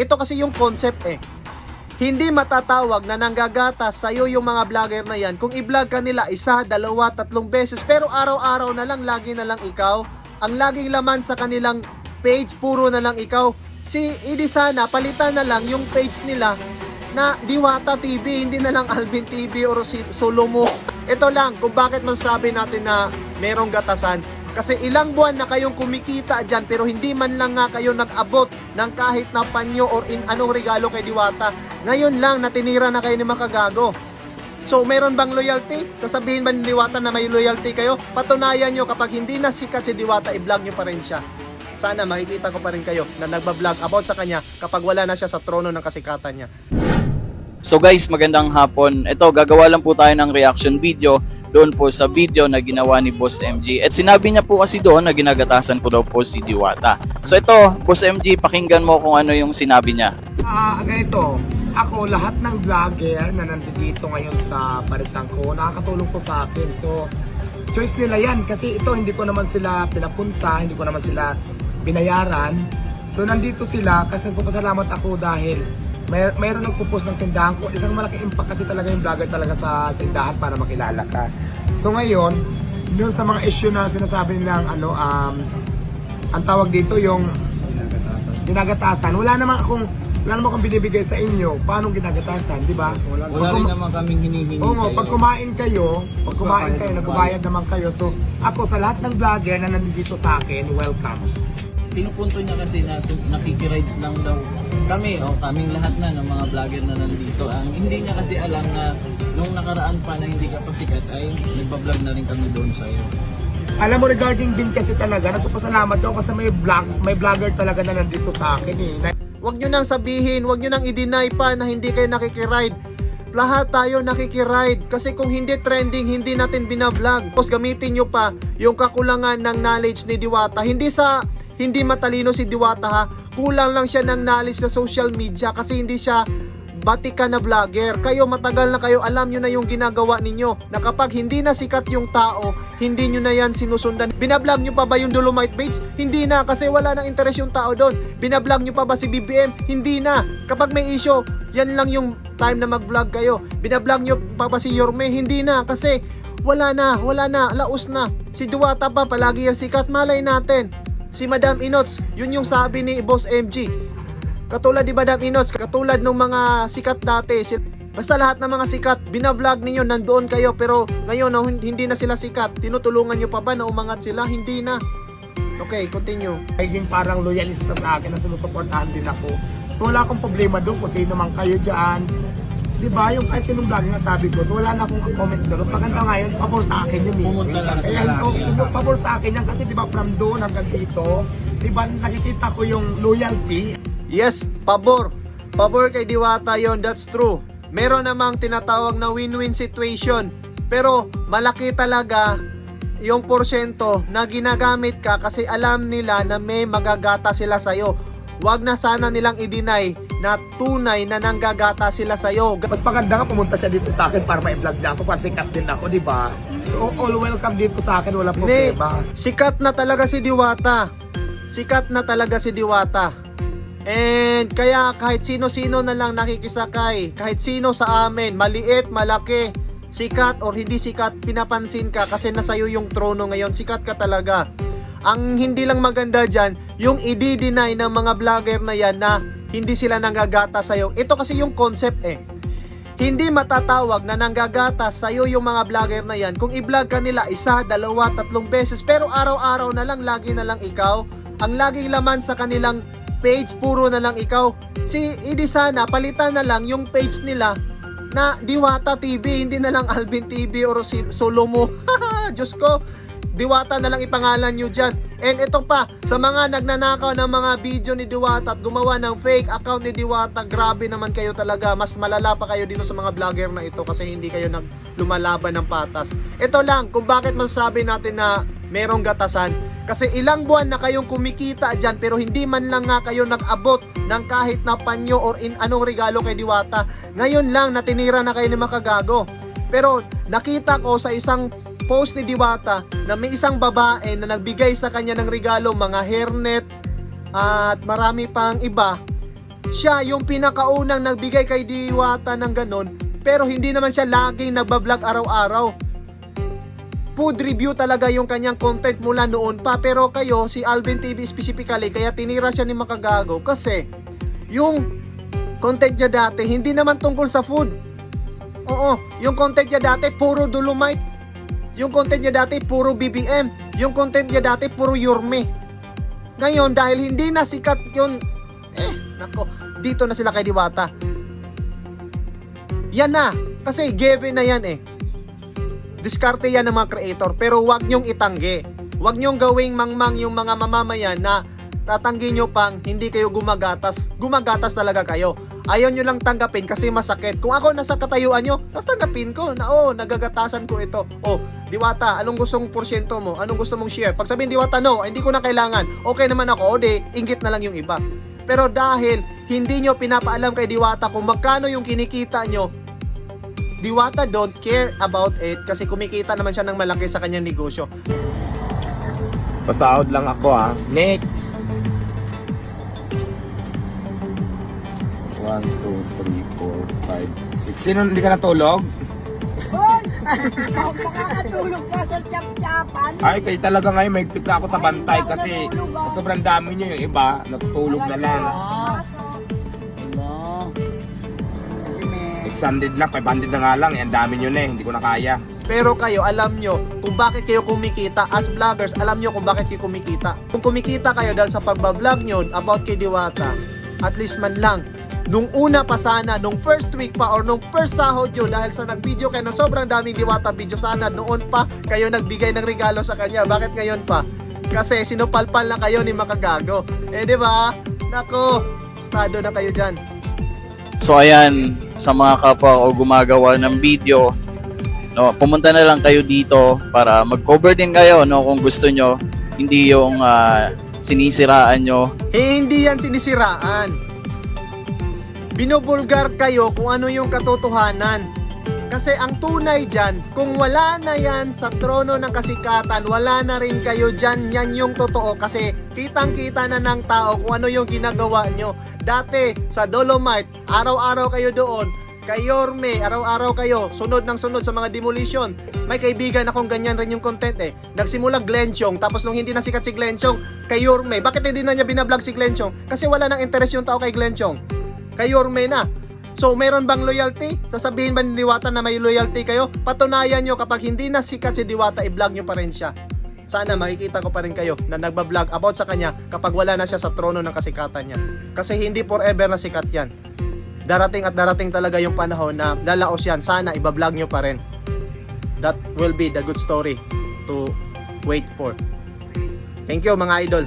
Ito kasi yung concept eh. Hindi matatawag na nanggagatas sa'yo yung mga vlogger na yan kung i-vlog ka nila isa, dalawa, tatlong beses pero araw-araw na lang, lagi na lang ikaw. Ang laging laman sa kanilang page, puro na lang ikaw. Si Idi sana, palitan na lang yung page nila na Diwata TV, hindi na lang Alvin TV or si Solomo. Ito lang kung bakit masasabi natin na merong gatasan. Kasi ilang buwan na kayong kumikita dyan pero hindi man lang nga kayo nag-abot ng kahit na panyo or in anong regalo kay Diwata. Ngayon lang natinira na kayo ni Makagago. So, meron bang loyalty? Sasabihin ba ni Diwata na may loyalty kayo? Patunayan nyo kapag hindi na sikat si Diwata, i-vlog nyo pa rin siya. Sana makikita ko pa rin kayo na nagbablog about sa kanya kapag wala na siya sa trono ng kasikatan niya. So guys, magandang hapon. Ito, gagawa lang po tayo ng reaction video doon po sa video na ginawa ni Boss MG. At sinabi niya po kasi doon na ginagatasan ko daw po si Diwata. So ito, Boss MG, pakinggan mo kung ano yung sinabi niya. Ah, ganito. Ako, lahat ng vlogger na nandito ngayon sa Barisan ko, nakakatulong po sa akin. So, choice nila yan. Kasi ito, hindi ko naman sila pinapunta, hindi ko naman sila binayaran. So, nandito sila kasi nagpapasalamat ako dahil may, mayroon nagpo-post ng tindahan ko. Isang malaking impact kasi talaga yung vlogger talaga sa tindahan para makilala ka. So, ngayon, doon sa mga issue na sinasabi nilang ano, um, ang tawag dito yung ginagatasan. Wala naman akong wala naman akong binibigay sa inyo. Paano ginagatasan, di ba? Wala Pag kum- naman kaming hinihingi Oo, nga, pag kumain kayo, pag kumain kayo, nagbabayad naman kayo. So, ako sa lahat ng vlogger na nandito sa akin, welcome. pinupunto niya kasi na so, nakikirides lang daw kami o kaming lahat na ng mga vlogger na nandito. Ang hindi niya kasi alam na nung nakaraan pa na hindi ka pa sikat ay nagbablog na rin kami doon sa iyo. Alam mo, regarding din kasi talaga, nagpapasalamat ako kasi may vlog, may vlogger talaga na nandito sa akin eh. Na- Huwag nyo nang sabihin, huwag nyo nang i-deny pa na hindi kayo nakikiride. Lahat tayo nakikiride kasi kung hindi trending, hindi natin binablog. Tapos gamitin nyo pa yung kakulangan ng knowledge ni Diwata. Hindi sa hindi matalino si Diwata ha, kulang lang siya ng knowledge sa social media kasi hindi siya batika na vlogger. Kayo matagal na kayo, alam nyo na yung ginagawa ninyo. Na kapag hindi na sikat yung tao, hindi nyo na yan sinusundan. Binablog nyo pa ba yung Dolomite Beach? Hindi na, kasi wala nang interes yung tao doon. Binablog nyo pa ba si BBM? Hindi na. Kapag may issue, yan lang yung time na mag-vlog kayo. Binablog nyo pa ba si Yorme? Hindi na, kasi wala na, wala na, laos na. Si Duwata pa, palagi yung sikat, malay natin. Si Madam Inots, yun yung sabi ni Boss MG. Katulad di Madam Inots, katulad ng mga sikat dati. Basta lahat ng mga sikat, binablog ninyo, nandoon kayo. Pero ngayon, na hindi na sila sikat. Tinutulungan nyo pa ba na umangat sila? Hindi na. Okay, continue. Naging parang loyalista sa akin na sinusuportahan din ako. So wala akong problema doon kung sino man kayo dyan. Di ba? Yung kahit sinong vlog nga sabi ko. So wala na akong comment doon. Mas maganda nga yun, pabor sa akin yun eh. Pumunta lang oh, pabor sa akin yan kasi di ba from doon hanggang dito. Di ba nakikita ko yung loyalty. Yes, pabor. Pabor kay Diwata yon that's true. Meron namang tinatawag na win-win situation. Pero malaki talaga yung porsyento na ginagamit ka kasi alam nila na may magagata sila sa'yo. Huwag na sana nilang i-deny na tunay na nanggagata sila sa'yo. Mas maganda nga pumunta siya dito sa akin para ma-vlog niya ako kasi sikat din ako, di ba? So all welcome dito sa akin, wala Hindi, problema. sikat na talaga si Diwata. Sikat na talaga si Diwata. And kaya kahit sino-sino na lang nakikisakay, kahit sino sa amin, maliit, malaki, sikat or hindi sikat, pinapansin ka kasi nasa iyo yung trono ngayon, sikat ka talaga. Ang hindi lang maganda dyan, yung i-deny ng mga vlogger na yan na hindi sila nanggagata sa'yo. Ito kasi yung concept eh. Hindi matatawag na nanggagatas sa'yo yung mga vlogger na yan kung i-vlog ka nila isa, dalawa, tatlong beses pero araw-araw na lang, lagi na lang ikaw. Ang laging laman sa kanilang page, puro na lang ikaw. Si Idi sana, palitan na lang yung page nila na Diwata TV, hindi na lang Alvin TV or si Solomo. Diyos ko, Diwata na lang ipangalan nyo dyan. And ito pa, sa mga nagnanakaw ng mga video ni Diwata at gumawa ng fake account ni Diwata, grabe naman kayo talaga. Mas malala pa kayo dito sa mga vlogger na ito kasi hindi kayo nag lumalaban ng patas. Ito lang, kung bakit masasabi natin na merong gatasan. Kasi ilang buwan na kayong kumikita dyan pero hindi man lang nga kayo nag-abot ng kahit na panyo or in anong regalo kay Diwata. Ngayon lang natinira na kayo ni Makagago. Pero nakita ko sa isang post ni Diwata na may isang babae na nagbigay sa kanya ng regalo, mga hairnet at marami pang iba. siya yung pinakaunang nagbigay kay Diwata ng ganon, pero hindi naman siya laging nagbablog araw-araw. Food review talaga yung kanyang content mula noon pa, pero kayo, si Alvin TV specifically, kaya tinira siya ni Makagago kasi yung content niya dati, hindi naman tungkol sa food. Oo, yung content niya dati, puro Dolomite. Yung content niya dati, puro BBM. Yung content niya dati, puro Yurme. Ngayon, dahil hindi na sikat yun, eh, nako, dito na sila kay Diwata. Yan na, kasi given na yan eh. Diskarte yan ng mga creator, pero wag nyong itanggi. Wag nyong gawing mangmang yung mga mamamayan na tatanggi nyo pang hindi kayo gumagatas. Gumagatas talaga kayo. Ayaw nyo lang tanggapin kasi masakit. Kung ako nasa katayuan nyo, tas tanggapin ko na oh, nagagatasan ko ito. Oh, Diwata, anong gusto mong porsyento mo? Anong gusto mong share? Pag sabihin Diwata, no, hindi ko na kailangan. Okay naman ako, o di, inggit na lang yung iba. Pero dahil hindi nyo pinapaalam kay Diwata kung magkano yung kinikita nyo, Diwata don't care about it kasi kumikita naman siya ng malaki sa kanyang negosyo. Pasahod lang ako ah. Next. 1, 2, 3, 4, 5, 6. Sino hindi ka natulog? Makakatulog ka sa tiyap-tiyapan. Ay, kayo talaga ngayon may na ako sa bantay kasi sobrang dami nyo yung iba, natutulog na lang. Ala. 600 lang, 500 na nga lang, yan dami nyo na eh, hindi ko na kaya. Pero kayo, alam nyo kung bakit kayo kumikita. As vloggers, alam nyo kung bakit kayo kumikita. Kung kumikita kayo dahil sa pagbablog nyo about kay Diwata, at least man lang, nung una pa sana, nung first week pa or nung first sahod nyo dahil sa nag-video kayo na sobrang daming Diwata video sana, noon pa kayo nagbigay ng regalo sa kanya. Bakit ngayon pa? Kasi sinupalpal na kayo ni Makagago. Eh di ba? Nako, estado na kayo dyan. So ayan, sa mga kapwa o gumagawa ng video, no, pumunta na lang kayo dito para mag-cover din kayo no kung gusto nyo. Hindi yung ah, sinisiraan nyo. Eh, hindi yan sinisiraan. Binubulgar kayo kung ano yung katotohanan. Kasi ang tunay dyan, kung wala na yan sa trono ng kasikatan, wala na rin kayo dyan, yan yung totoo. Kasi kitang-kita na ng tao kung ano yung ginagawa nyo. Dati, sa Dolomite, araw-araw kayo doon. Kay Yorme, araw-araw kayo, sunod ng sunod sa mga demolition. May kaibigan akong ganyan rin yung content eh. Nagsimula Glenn tapos nung hindi na sikat si Glenn kay Yorme, bakit hindi na niya binablog si Glenn? Kasi wala nang interest yung tao kay Glenn. Kay Yorme na. So, meron bang loyalty? Sasabihin ba ni Diwata na may loyalty kayo? Patunayan nyo kapag hindi na sikat si Diwata, i-vlog nyo pa rin siya. Sana makikita ko pa rin kayo na nagbablog about sa kanya kapag wala na siya sa trono ng kasikatan niya. Kasi hindi forever na sikat yan. Darating at darating talaga yung panahon na lalaos yan. Sana ibablog nyo pa rin. That will be the good story to wait for. Thank you mga idol.